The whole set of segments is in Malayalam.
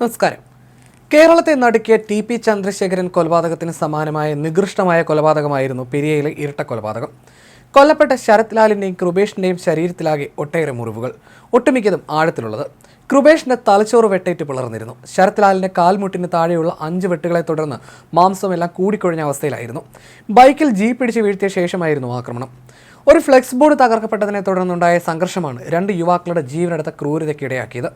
നമസ്കാരം. കേരളത്തെ നടുക്കിയ ടി പി ചന്ദ്രശേഖരൻ കൊലപാതകത്തിന് സമാനമായ നികൃഷ്ടമായ കൊലപാതകമായിരുന്നു പെരിയയിലെ ഇരട്ട കൊലപാതകം. കൊല്ലപ്പെട്ട ശരത് ലാലിന്റെയും കൃപേഷിന്റെയും ശരീരത്തിലാകെ ഒട്ടേറെ മുറിവുകൾ ഒട്ടുമിക്കതും ആഴത്തിലുള്ളത്. കൃപേഷിന്റെ തലച്ചോറ് വെട്ടേറ്റ് പിളർന്നിരുന്നു. ശരത് ലാലിന്റെ കാൽമുട്ടിന് താഴെയുള്ള അഞ്ച് വെട്ടുകളെ തുടർന്ന് മാംസമെല്ലാം കൂടിക്കൊഴിഞ്ഞ അവസ്ഥയിലായിരുന്നു. ബൈക്കിൽ ജീപ്പ് പിടിച്ച് വീഴ്ത്തിയ ശേഷമായിരുന്നു ആക്രമണം. ഒരു ഫ്ലെക്സ് ബോർഡ് തകർക്കപ്പെട്ടതിനെ തുടർന്നുണ്ടായ സംഘർഷമാണ് രണ്ട് യുവാക്കളുടെ ജീവനെടുത്ത ക്രൂരതയ്ക്ക് ഇടയാക്കിയത്.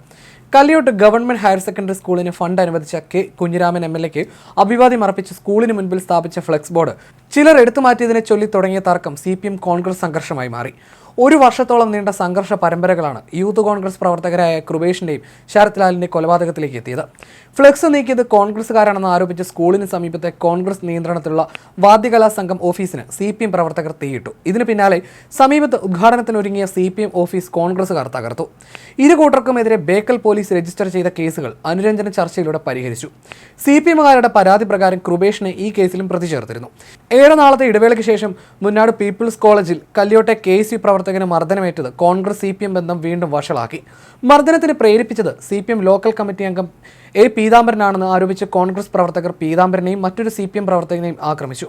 കല്ലിയോട്ട് ഗവൺമെന്റ് ഹയർ സെക്കൻഡറി സ്കൂളിന് ഫണ്ട് അനുവദിച്ച കെ കുഞ്ഞിരാമൻ എം എൽ എക്ക് അഭിവാദ്യം അർപ്പിച്ച് സ്കൂളിന് മുൻപിൽ സ്ഥാപിച്ച ഫ്ലെക്സ് ബോർഡ്. ചിലർ എടുത്തുമാറ്റിയതിനെ ചൊല്ലി തുടങ്ങിയ തർക്കം സി കോൺഗ്രസ് സംഘർഷമായി മാറി. ഒരു വർഷത്തോളം നീണ്ട സംഘർഷ പരമ്പരകളാണ് യൂത്ത് കോൺഗ്രസ് പ്രവർത്തകരായ കൃപേഷിന്റെയും ശരത് ലാലിന്റെ കൊലപാതകത്തിലേക്ക് എത്തിയത്. ഫ്ലെക്സ് നീക്കിയത് കോൺഗ്രസ്സുകാരാണെന്ന് ആരോപിച്ച് സ്കൂളിന് സമീപത്തെ കോൺഗ്രസ് നിയന്ത്രണത്തിലുള്ള വാദ്യകലാ സംഘം ഓഫീസിന് സി പി എം പ്രവർത്തകർ തീയിട്ടു. ഇതിന് പിന്നാലെ സമീപത്ത് ഉദ്ഘാടനത്തിനൊരുങ്ങിയ സി പി എം ഓഫീസ് കോൺഗ്രസ്സുകാർ തകർത്തു. ഇരു കൂട്ടർക്കുമെതിരെ ബേക്കൽ പോലീസ് രജിസ്റ്റർ ചെയ്ത കേസുകൾ അനുരഞ്ജന ചർച്ചയിലൂടെ പരിഹരിച്ചു. സി പി എമ്മുകാരുടെ പരാതി പ്രകാരം കൃപേഷിനെ ഈ കേസിലും പ്രതി ചേർത്തിരുന്നു ഏറെ നാളത്തെ ഇടവേളയ്ക്ക് ശേഷം മുന്നാട് പീപ്പിൾസ് കോളേജിൽ കല്യോട്ടെ കെ സി പ്രവർത്തകന് മർദ്ദനമേറ്റത് കോൺഗ്രസ് സി ബന്ധം വീണ്ടും വഷളാക്കി. മർദ്ദനത്തിന് പ്രേരിപ്പിച്ചത് സി ലോക്കൽ കമ്മിറ്റി അംഗം എ പീതാംബരനാണെന്ന് ആരോപിച്ച് കോൺഗ്രസ് പ്രവർത്തകർ പീതാംബരനെയും മറ്റൊരു സി പ്രവർത്തകനെയും ആക്രമിച്ചു.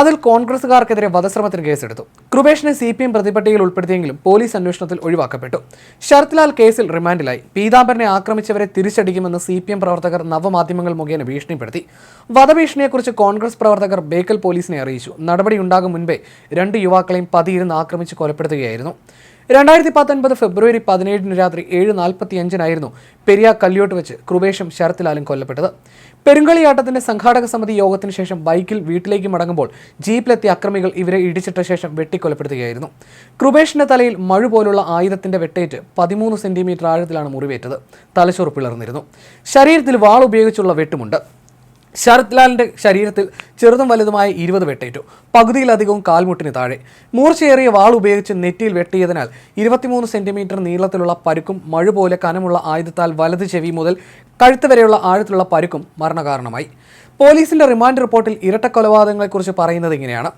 അതിൽ കോൺഗ്രസുകാർക്കെതിരെ വധശ്രമത്തിന് കേസെടുത്തു. കൃപേഷിനെ സി പി എം പ്രതിപട്ടികയിൽ ഉൾപ്പെടുത്തിയെങ്കിലും പോലീസ് അന്വേഷണത്തിൽ ഒഴിവാക്കപ്പെട്ടു. ശരത്ലാൽ കേസിൽ റിമാൻഡിലായി. പീതാംബരനെ ആക്രമിച്ചവരെ തിരിച്ചടിക്കുമെന്ന് സി പി എം പ്രവർത്തകർ നവമാധ്യമങ്ങൾ മുഖേന ഭീഷണിപ്പെടുത്തി. വധഭീഷണിയെക്കുറിച്ച് കോൺഗ്രസ് പ്രവർത്തകർ ബേക്കൽ പോലീസിനെ അറിയിച്ചു. നടപടിയുണ്ടാകും മുൻപേ രണ്ട് യുവാക്കളെയും പതിയിരുന്ന് ആക്രമിച്ച് കൊലപ്പെടുത്തുകയായിരുന്നു. രണ്ടായിരത്തി പത്തൊൻപത് ഫെബ്രുവരി പതിനേഴിന് രാത്രി ഏഴ് നാൽപ്പത്തി അഞ്ചിനായിരുന്നു പെരിയ കല്യോട്ട് വെച്ച് കൃപേഷും ശരത്ലാലും കൊല്ലപ്പെട്ടത്. പെരുങ്കളിയാട്ടത്തിന്റെ സംഘാടക സമിതി യോഗത്തിന് ശേഷം ബൈക്കിൽ വീട്ടിലേക്ക് മടങ്ങുമ്പോൾ ജീപ്പിലെത്തിയ അക്രമികൾ ഇവരെ ഇടിച്ചിട്ട ശേഷം വെട്ടിക്കൊലപ്പെടുത്തുകയായിരുന്നു. കൃപേഷിന്റെ തലയിൽ മഴ പോലുള്ള ആയുധത്തിന്റെ വെട്ടേറ്റ് പതിമൂന്ന് സെന്റിമീറ്റർ ആഴത്തിലാണ് മുറിവേറ്റത്. തലച്ചോറ് പിളർന്നിരുന്നു. ശരീരത്തിൽ വാൾ ഉപയോഗിച്ചുള്ള വെട്ടുമുണ്ട്. ശരത് ലാലിന്റെ ശരീരത്തിൽ ചെറുതും വലുതുമായ ഇരുപത് വെട്ടേറ്റു. പകുതിയിലധികവും കാൽമുട്ടിന് താഴെ. മൂർച്ചയേറിയ വാൾ ഉപയോഗിച്ച് നെറ്റിയിൽ വെട്ടിയതിനാൽ ഇരുപത്തിമൂന്ന് സെന്റിമീറ്റർ നീളത്തിലുള്ള പരുക്കും മഴ പോലെ കനമുള്ള ആയുധത്താൽ വലത് ചെവി മുതൽ കഴുത്ത് വരെയുള്ള ആഴത്തിലുള്ള പരുക്കും മരണകാരണമായി. പോലീസിന്റെ റിമാൻഡ് റിപ്പോർട്ടിൽ ഇരട്ട കൊലപാതകങ്ങളെക്കുറിച്ച് പറയുന്നത് ഇങ്ങനെയാണ്.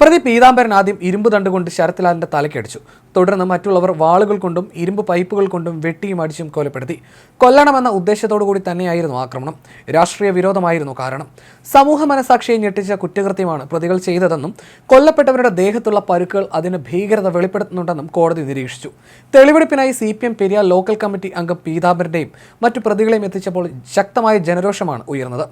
പ്രതി പീതാംബരൻ ആദ്യം ഇരുമ്പ് തണ്ടുകൊണ്ട് ശരത്ലാലിന്റെ തലക്കടിച്ചു തുടർന്ന് മറ്റുള്ളവർ വാളുകൾ കൊണ്ടും ഇരുമ്പ് പൈപ്പുകൾ കൊണ്ടും വെട്ടിയും അടിച്ചും കൊലപ്പെടുത്തി. കൊല്ലണമെന്ന ഉദ്ദേശത്തോടു കൂടി തന്നെയായിരുന്നു ആക്രമണം. രാഷ്ട്രീയ വിരോധമായിരുന്നു കാരണം. സമൂഹ മനസാക്ഷിയെ ഞെട്ടിച്ച കുറ്റകൃത്യമാണ് പ്രതികൾ ചെയ്തതെന്നും കൊല്ലപ്പെട്ടവരുടെ ദേഹത്തുള്ള പരുക്കുകൾ അതിന് ഭീകരത വെളിപ്പെടുത്തുന്നുണ്ടെന്നും കോടതി നിരീക്ഷിച്ചു. തെളിവെടുപ്പിനായി C P M Periya local committee അംഗം പീതാംബരന്റെയും മറ്റു പ്രതികളെയും എത്തിച്ചപ്പോൾ ശക്തമായ ജനരോഷമാണ് ഉയർന്നത്.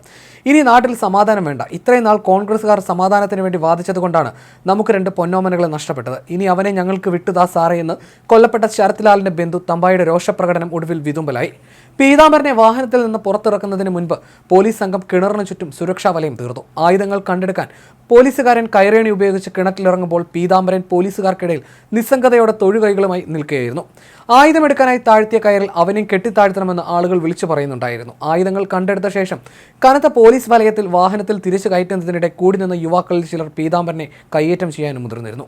ഇനി നാട്ടിൽ സമാധാനം വേണ്ട. ഇത്രയും നാൾ കോൺഗ്രസ്സുകാർ സമാധാനത്തിന് വേണ്ടി വാദിച്ചതുകൊണ്ടാണ് നമുക്ക് രണ്ട് പൊന്നോമനകളെ നഷ്ടപ്പെട്ടത്. ഇനി അവനെ ഞങ്ങൾക്ക് വിട്ടുതാ സാറേ എന്ന് കൊല്ലപ്പെട്ട ശരത്ലാലിന്റെ ബന്ധു തമ്പായുടെ രോഷപ്രകടനം ഒടുവിൽ വിതുമ്പലായി. പീതാംബരനെ വാഹനത്തിൽ നിന്ന് പുറത്തിറക്കുന്നതിന് മുൻപ് പോലീസ് സംഘം കിണറിന് ചുറ്റും സുരക്ഷാ വലയം തീർന്നു. ആയുധങ്ങൾ കണ്ടെടുക്കാൻ പോലീസുകാരൻ കയറേണി ഉപയോഗിച്ച് കിണറ്റിലിറങ്ങുമ്പോൾ പീതാംബരൻ പോലീസുകാർക്കിടയിൽ നിസ്സംഗതയോടെ തൊഴുകൈകളുമായി നിൽക്കുകയായിരുന്നു. ആയുധമെടുക്കാനായി താഴ്ത്തിയ കയറിൽ അവനെയും കെട്ടിത്താഴ്ത്തണമെന്ന് ആളുകൾ വിളിച്ചു പറയുന്നുണ്ടായിരുന്നു. ആയുധങ്ങൾ കണ്ടെടുത്ത ശേഷം കനത്ത പോലീസ് വലയത്തിൽ വാഹനത്തിൽ തിരിച്ചു കയറ്റുന്നതിനിടെ കൂടി നിന്ന യുവാക്കളിൽ ചിലർ പീതാംബരനെ കയ്യേറ്റം ചെയ്യാനും മുതിർന്നിരുന്നു.